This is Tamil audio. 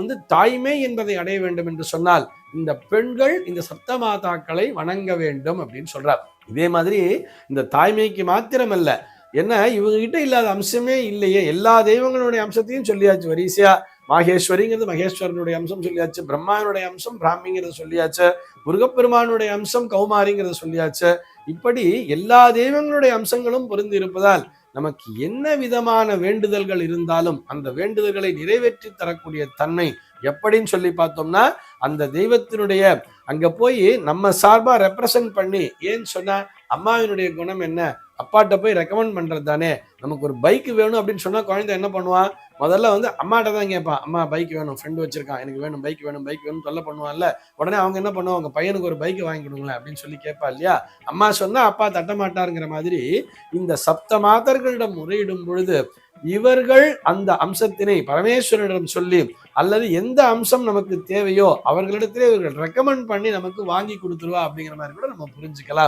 வந்து தாய்மை என்பதை அடைய வேண்டும் என்று சொன்னால் இந்த பெண்கள் இந்த சப்த மாதாக்களை வணங்க வேண்டும் அப்படின்னு சொல்றார். இதே மாதிரி இந்த தாய்மைக்கு மாத்திரமல்ல என்ன இவங்க கிட்ட இல்லாத அம்சமே இல்லையே எல்லா தெய்வங்களுடைய அம்சத்தையும் சொல்லியாச்சு வரிசையா. மாகேஸ்வரிங்கிறது மகேஸ்வரனுடைய அம்சம் சொல்லியாச்சு பிரம்மானுடைய அம்சம் பிராமிங்கிறது சொல்லியாச்சு முருகப்பெருமானுடைய அம்சம் கௌமாரிங்கிறது சொல்லியாச்சு. இப்படி எல்லா தெய்வங்களுடைய அம்சங்களும் பொருந்தி இருப்பதால் நமக்கு என்ன விதமான வேண்டுதல்கள் இருந்தாலும் அந்த வேண்டுதல்களை நிறைவேற்றி தரக்கூடிய தன்மை எப்படின்னு சொல்லி பார்த்தோம்னா அந்த தெய்வத்தினுடைய அங்க போய் நம்ம சார்பா ரெப்ரசன்ட் பண்ணி ஏன்னு சொன்னா அம்மாவினுடைய குணம் என்ன? அப்பாட்ட போய் ரெக்கமெண்ட் பண்ணுறது தானே? நமக்கு ஒரு பைக் வேணும் அப்படின்னு சொன்னால் குழந்தை என்ன பண்ணுவான் முதல்ல வந்து அம்மாட்ட தான் கேட்பான். அம்மா பைக் வேணும். ஃப்ரெண்டு வச்சிருக்கான். எனக்கு வேணும். பைக் வேணும். பைக் வேணும் சொல்ல பண்ணுவான்ல. உடனே அவங்க என்ன பண்ணுவாங்க? பையனுக்கு ஒரு பைக் வாங்கி கொடுங்களேன் அப்படின்னு சொல்லி கேட்பா இல்லையா? அம்மா சொன்னால் அப்பா தட்ட மாட்டாருங்கிற மாதிரி இந்த சப்த மாதர்களிடம் முறையிடும் பொழுது இவர்கள் அந்த அம்சத்தினை பரமேஸ்வரனிடம் சொல்லி அல்லது எந்த அம்சம் நமக்கு தேவையோ அவர்களிடத்திலே இவர்கள் ரெக்கமெண்ட் பண்ணி நமக்கு வாங்கி கொடுத்துருவா அப்படிங்கிற மாதிரி கூட நம்ம புரிஞ்சுக்கலாம்.